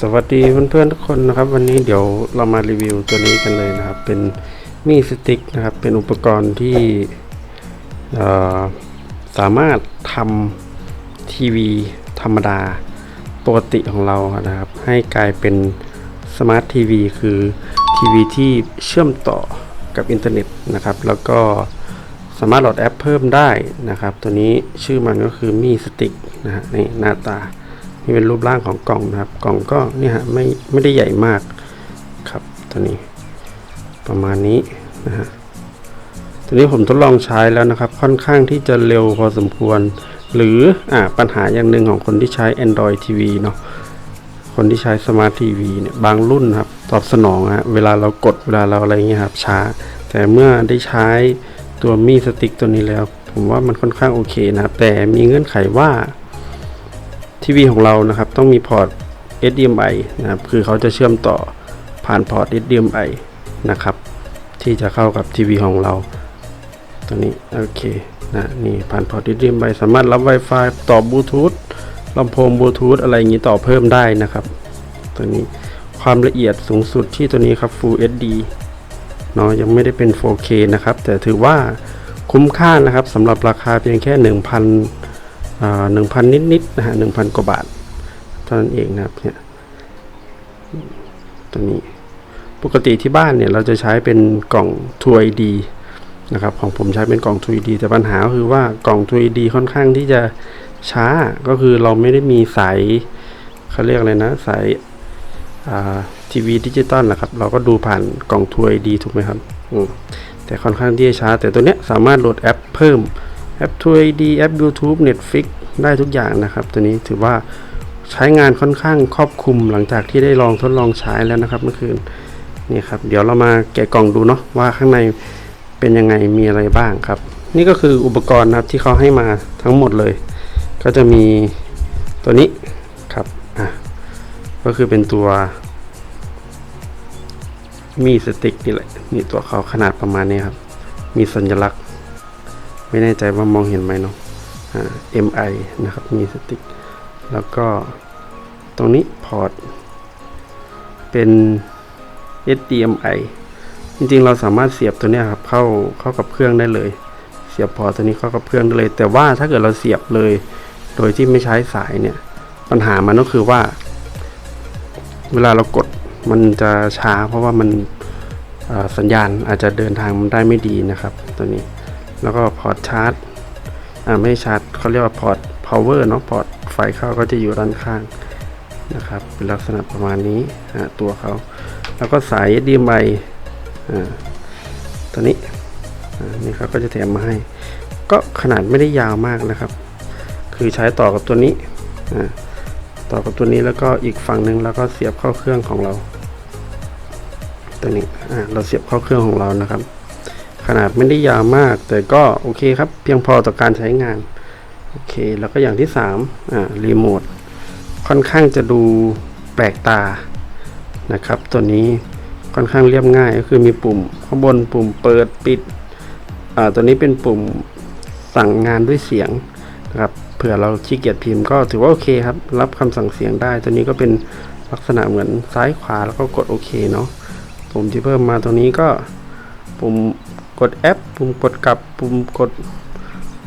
สวัสดีเพื่อนๆทุกคนนะครับ วันนี้เดี๋ยวเรามารีวิวตัวนี้กันเลยนะครับ เป็นมีสติ๊กนะครับ เป็นอุปกรณ์ที่สามารถทำทีวีธรรมดาปกติของเรานะครับ ให้กลายเป็นสมาร์ททีวีคือทีวีที่เชื่อมต่อกับอินเทอร์เน็ตนะครับ แล้วก็สามารถโหลดแอปเพิ่มได้นะครับ ตัวนี้ชื่อมันก็คือมีสติ๊กนะฮะนี่หน้าตา นี่เป็นรูปร่างของกล่องนะครับ กล่องก็เนี่ยฮะไม่ไม่ได้ใหญ่มากครับตัวนี้ประมาณนี้นะฮะตัวนี้ผมทดลองใช้แล้วนะครับ ค่อนข้างที่จะเร็วพอสมควร หรืออ่าปัญหาอย่างหนึ่งของคนที่ใช้ Android TV เนาะคนที่ใช้ Smart TV เนี่ยบางรุ่นครับตอบสนองฮะเวลาเรากดเวลาเราอะไรเงี้ยครับช้า แต่เมื่อได้ใช้ตัวมีสติ๊กตัวนี้แล้ว ผมว่ามันค่อนข้างโอเคนะครับ แต่มีเงื่อนไขว่า ทีวีของเรานะครับต้องมีพอร์ต HDMI นะครับคือเขาจะเชื่อมต่อผ่านพอร์ต HDMI นะครับ ที่จะเข้ากับทีวีของเราตัวนี้โอเคนะนี่ผ่านพอร์ต HDMI สามารถรับ Wi-Fi ต่อบลูทูธลำโพงบลูทูธอะไรอย่างนี้ต่อเพิ่มได้นะครับ ตัวนี้ความละเอียดสูงสุดที่ตัวนี้ครับ Full HD เนาะยังไม่ได้เป็น 4K นะครับ แต่ถือว่าคุ้มค่านะครับสำหรับราคาเพียงแค่ 1,000 หนึ่งพันนิดๆนะฮะหนึ่งพันกว่าบาทเท่านั้นเองนะครับเนี่ยตัวนี้ปกติที่บ้านเนี่ยเราจะใช้เป็นกล่อง 2ID นะครับของผมใช้เป็นกล่อง 2ID แต่ปัญหาคือว่ากล่อง 2ID ค่อนข้างที่จะช้าก็คือเราไม่ได้มีสายเขาเรียกอะไรนะสายทีวีดิจิตอลนะครับ เราก็ดูผ่านกล่อง 2ID ถูกไหมครับแต่ค่อนข้างที่จะช้า แต่ตัวเนี้ยสามารถโหลดแอปเพิ่ม แอป 2ID แอป YouTube Netflix ได้ทุกอย่างนะครับ ตัวนี้ถือว่าใช้งานค่อนข้างครอบคลุมหลังจากที่ได้ลองทดลองใช้แล้วนะครับเมื่อคืนนี่ครับเดี๋ยวเรามาแกะกล่องดูเนาะว่าข้างในเป็นยังไงมีอะไรบ้างครับ นี่ก็คืออุปกรณ์นะครับที่เขาให้มาทั้งหมดเลย ก็จะมีตัวนี้ครับอะก็คือเป็นตัว มีสติ๊กนี่แหละนี่ตัวเขาขนาดประมาณนี้ครับ มีสัญลักษณ์ ไม่แน่ใจว่ามองเห็นไหมเนาะอ่า MI นะครับมีสติ๊กแล้วก็ตรงนี้พอร์ตเป็น HDMI จริงๆ เราสามารถเสียบตัวนี้ครับเข้าเข้ากับเครื่องได้เลย เสียบพอร์ตตัวนี้เข้ากับเครื่องได้เลย แต่ว่าถ้าเกิดเราเสียบเลย โดยที่ไม่ใช้สายเนี่ยปัญหามันก็คือว่า เวลาเรากดมันจะช้า เพราะว่ามันสัญญาณอาจจะเดินทางมันได้ไม่ดีนะครับ ตัวนี้ แล้วก็พอร์ตชาร์จอ่าไม่ชาร์จเขาเรียกว่าพอร์ต power เนาะพอร์ตไฟเข้าก็จะอยู่ด้านข้างนะครับ เป็นลักษณะประมาณนี้ตัวเขา แล้วก็สาย HDMI อ่าตัวนี้นี่เขาก็จะแถมมาให้ ก็ขนาดไม่ได้ยาวมากนะครับ คือใช้ต่อกับตัวนี้ต่อกับตัวนี้แล้วก็อีกฝั่งหนึ่งแล้วก็เสียบเข้าเครื่องของเรา ตัวนี้เราเสียบเข้าเครื่องของเรานะครับ ขนาดไม่ได้ยาวมาก แต่ก็โอเคครับ เพียงพอต่อการใช้งาน โอเค แล้วก็อย่างที่3อ่ารีโมทค่อนข้างจะดูแปลกตานะครับ ตัวนี้ค่อนข้างเรียบง่ายก็คือมีปุ่มข้างบนปุ่มเปิดปิดอ่าตัวนี้เป็นปุ่มสั่งงานด้วยเสียงนะครับเผื่อเราขี้เกียจพิมพ์ก็ถือว่าโอเคครับ รับคำสั่งเสียงได้ ตัวนี้ก็เป็นลักษณะเหมือนซ้ายขวาแล้วก็กดโอเคเนาะปุ่มที่เพิ่มมาตัวนี้ก็ปุ่ม กดแอปปุ่มกดกลับปุ่มกด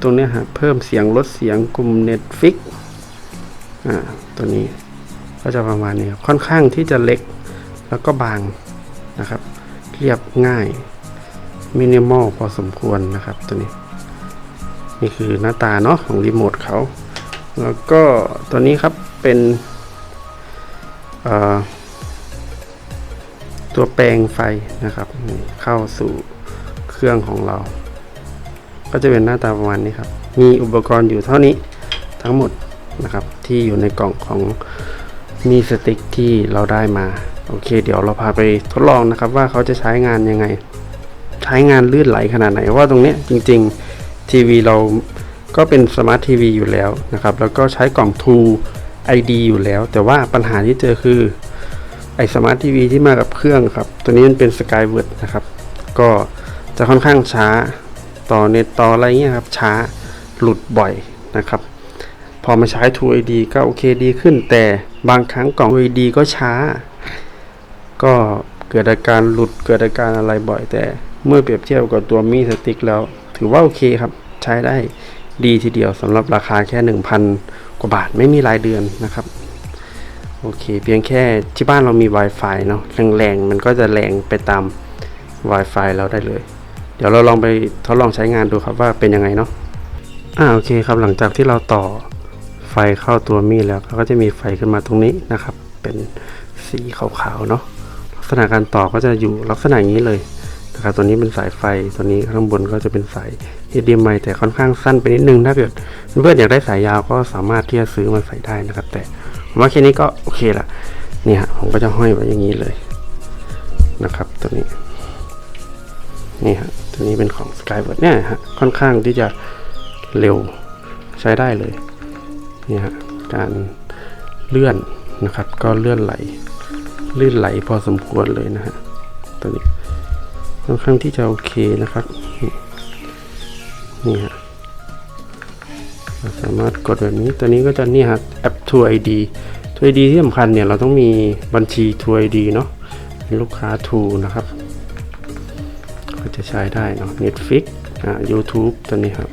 ตรงนี้ฮะเพิ่มเสียงลดเสียงกลุ่ม Netflix อ่าตัวนี้ก็จะประมาณนี้ครับค่อนข้างที่จะเล็กแล้วก็บางนะครับ เรียบง่ายมินิมอลพอสมควรนะครับตัวนี้ นี่คือหน้าตาเนาะของรีโมทเขา แล้วก็ตัวนี้ครับเป็นอ่อตัวแปลงไฟนะครับ เข้าสู่ รื่องของเรา ก็จะเป็นหน้าตาประมาณนี้ครับ มีอุปกรณ์อยู่เท่านี้ทั้งหมดนะครับ ที่อยู่ในกล่องของมีสติ๊กที่เราได้มา โอเค เดี๋ยวเราพาไปทดลองนะครับ ว่าเขาจะใช้งานยังไง ใช้งานลื่นไหลขนาดไหนว่าตรงนี้จริงๆทีวีเราก็เป็นสมาร์ททีวีอยู่แล้วนะครับ แล้วก็ใช้กล่อง True ID อยู่แล้ว แต่ว่าปัญหาที่เจอคือไอสมาร์ททีวีที่มากับเครื่องครับ ตัวนี้มันเป็น Skyward นะครับ ก็ จะค่อนข้างช้าต่อเน็ตต่ออะไรเงี้ยครับช้าหลุดบ่อยนะครับ พอมาใช้ True ID ก็โอเคดีขึ้น แต่บางครั้งกล่อง LED ก็ช้า ก็เกิดอาการหลุดเกิดอาการอะไรบ่อย แต่เมื่อเปรียบเทียบกับตัวมีสติ๊กแล้ว ถือว่าโอเคครับใช้ได้ดีทีเดียวสำหรับราคาแค่ 1,000 กว่าบาทไม่มีรายเดือนนะครับ โอเค เพียงแค่ที่บ้านเรามี Wi-Fi เนาะแรงๆมันก็จะแรงไปตาม Wi-Fi เราได้เลย เดี๋ยวเราลองไปทดลองใช้งานดูครับว่าเป็นยังไงเนาะอ่าโอเคครับหลังจากที่เราต่อไฟเข้าตัวมีดแล้วก็จะมีไฟขึ้นมาตรงนี้นะครับ เป็นสีขาวๆเนาะลักษณะการต่อก็จะอยู่ลักษณะนี้เลยนะครับตัวนี้เป็นสายไฟตัวนี้ข้างบนก็จะเป็นสาย HDMI แต่ค่อนข้างสั้นไปนิดนึงถ้าเกิดเพื่อนอยากได้สายยาวก็สามารถที่จะซื้อมาใส่ได้นะครับ แต่ผมว่าแค่นี้ก็โอเคละเนี่ยฮะผมก็จะห้อยไว้อย่างนี้เลยนะครับ ตัวนี้นี่ฮะ ตัวนี้เป็นของ Skyward เนี่ยฮะค่อนข้างที่จะเร็วใช้ได้เลยนี่ฮะการเลื่อนนะครับ ก็เลื่อนไหลลื่นไหลพอสมควรเลยนะฮะตัวนี้ค่อนข้างที่จะโอเคนะครับ นี่ฮะาสามารถกดแบบนี้ตัวนี้ก็จะนี่ฮะแอป True ID True ID ที่สำคัญเนี่ยเราต้องมีบัญชี True ID เนาะลูกค้า True นะครับ จะใช้ได้เนาะ Netflix อ่า YouTube ตัวนี้ครับ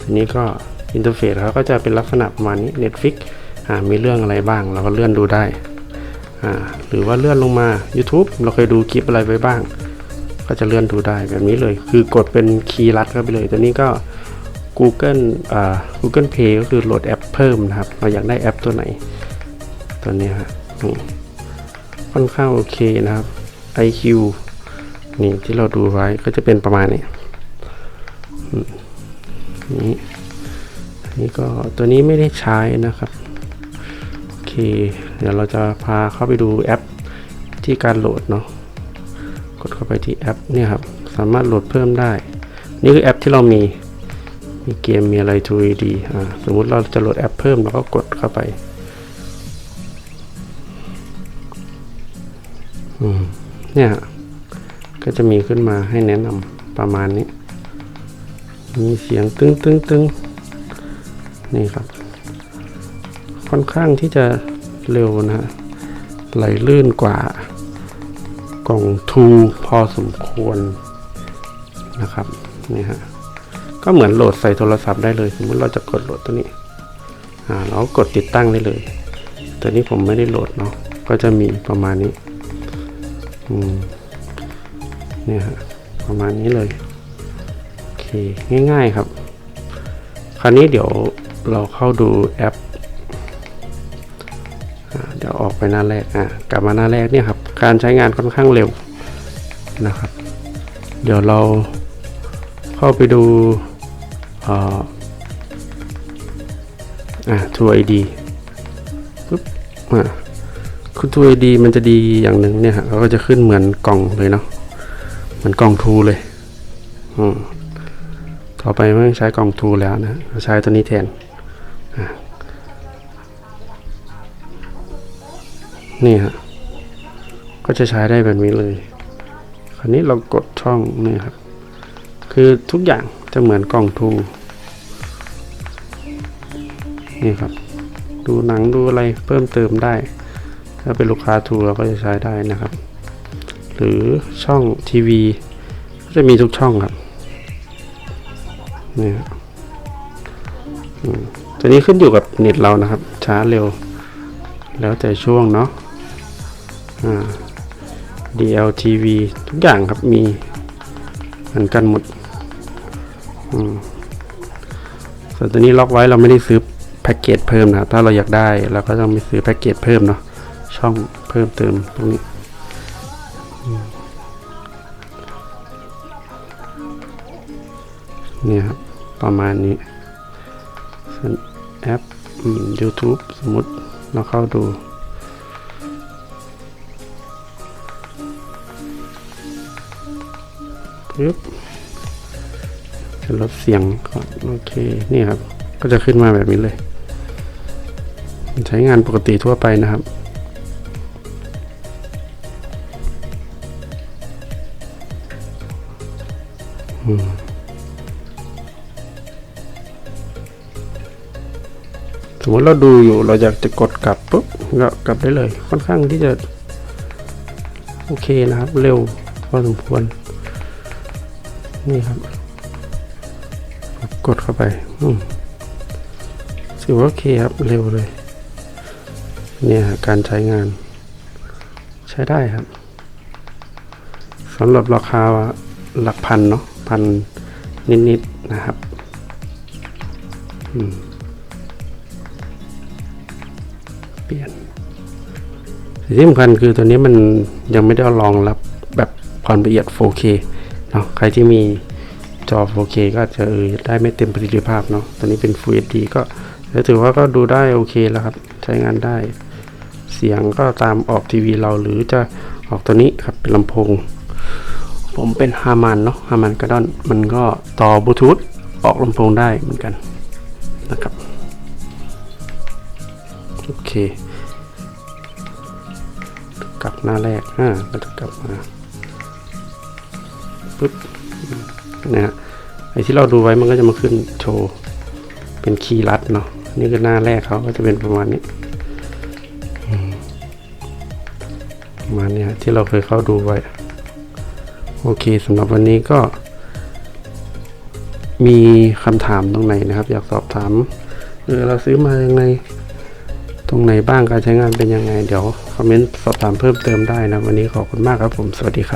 ตัวนี้ก็อินเทอร์เฟซเขาก็จะเป็นลักษณะประมาณนี้ Netflix อ่ามีเรื่องอะไรบ้างเราก็เลื่อนดูได้อ่าหรือว่าเลื่อนลงมา YouTube เราเคยดูคลิปอะไรไว้บ้าง ก็จะเลื่อนดูได้แบบนี้เลย คือกดเป็นคีย์ลัดเข้าไปเลย ตัวนี้ก็ Google อ่า Google Play ก็คือโหลดแอปเพิ่มนะครับ เราอยากได้แอปตัวไหน ตัวนี้ฮะค่อนข้างโอเคนะครับ IQ นี่ที่เราดูไว้ก็จะเป็นประมาณนี้อืมนี่อันนี้ก็ตัวนี้ไม่ได้ใช้นะครับ โอเค เดี๋ยวเราจะพาเข้าไปดูแอปที่การโหลดเนาะกดเข้าไปที่แอปเนี่ยครับ สามารถโหลดเพิ่มได้ นี่คือแอปที่เรามีมีเกมมีอะไร 2D อ่าสมมุติเราจะโหลดแอปเพิ่มเราก็กดเข้าไปอืมเนี่ย ก็จะมีขึ้นมาให้แนะนำประมาณนี้ มีเสียงตึ้งตึ้งตึ้งนี่ครับ ค่อนข้างที่จะเร็วนะฮะไหลลื่นกว่ากล่องทูพอสมควรนะครับนี่ฮะก็เหมือนโหลดใส่โทรศัพท์ได้เลย สมมติเราจะกดโหลดตัวนี้อ่าเรากดติดตั้งได้เลยแตัวนี้ผมไม่ได้โหลดเนาะก็จะมีประมาณนี้อืม เนี่ยฮะประมาณนี้เลยโอเคง่ายๆครับ คราวนี้เดี๋ยวเราเข้าดูแอปเดี๋ยวออกไปหน้าแรกอะกลับมาหน้าแรกเนี่ยครับ การใช้งานค่อนข้างเร็วนะครับ เดี๋ยวเราเข้าไปดูอ่ออ่า True ID ปุ๊บอ่าคือ True ID มันจะดีอย่างหนึ่งเนี่ยฮะเขาก็จะขึ้นเหมือนกล่องเลยเนาะ มือนกล่องทูเลยอืมต่อไปไม่ใช้กล่องทูแล้วนะใช้ตัวนี้แทนนี่ฮะก็จะใช้ได้แบบนี้เลย คราวนี้เรากดช่องนี่ครับ คือทุกอย่างจะเหมือนกล่องทูนี่ครับ ดูหนังดูอะไรเพิ่มเติมได้ ถ้าเป็นลูกค้าทูเราก็จะใช้ได้นะครับ หรือช่องทีวีก็จะมีทุกช่องครับนี่ครับอืมตัวนี้ขึ้นอยู่กับเน็ตเรานะครับ ช้าเร็ว แล้วแต่ช่วงเนาะอ่า DLTV ทุกอย่างครับมีเหมือนกันหมดอืมส่วนตัวนี้ล็อกไว้เราไม่ได้ซื้อแพ็กเกจเพิ่มนะ ถ้าเราอยากได้เราก็ต้องไปซื้อแพ็กเกจเพิ่มเนาะ ช่องเพิ่มเติมตรงนี้ เนี่ยครับประมาณนี้ส่วนแอป YouTube สมมติเราเข้าดู ปึ๊บ จะลดเสียงก่อนโอเค นี่ครับ ก็จะขึ้นมาแบบนี้เลย ใช้งานปกติทั่วไปนะครับสส มมติเราดูอยู่เราอยากจะกดกลับปุ๊บก็กลับได้เลย ค่อนข้างที่จะโอเคนะครับ เร็วพอสมควร นี่ครับ กดเข้าไปอืมถือว่าโอเคครับเร็วเลย เนี่ยการใช้งาน ใช้ได้ครับสำหรับราคาหลักพันเนาะพันนิดๆนะครับ อืม ที่สำคัญคือตัวนี้มันยังไม่ได้รองรับแบบความละเอียด 4K เนาะใครที่มีจอ 4K ก็จะเออได้ไม่เต็มประสิทธิภาพเนาะตัวนี้เป็น Full HD ก็ถือว่าก็ดูได้โอเคแล้วครับ ใช้งานได้ เสียงก็ตามออกทีวีเราหรือจะออกตัวนี้ครับเป็นลำโพง ผมเป็นฮามันเนาะฮามันกระดอนมันก็ต่อบลูทูธออกลำโพงได้เหมือนกันนะครับ โอเค ลับหน้าแรกอ่าก็จะกลับมาปึ๊บนะฮะไอ้ที่เราดูไว้มันก็จะมาขึ้นโชว์เป็นคีย์ลัดเนาะนี่คือหน้าแรกเขาก็จะเป็นประมาณนี้ประมาณนี้ที่เราเคยเข้าดูไว้ โอเคสำหรับวันนี้ก็ มีคำถามตรงไหนนะครับ อยากสอบถามเออเราซื้อมายังไง ตรงไหนบ้างการใช้งานเป็นยังไงเดี๋ยว คอมเมนต์สอบถามเพิ่มเติมได้นะ วันนี้ขอบคุณมากครับผม สวัสดีครับ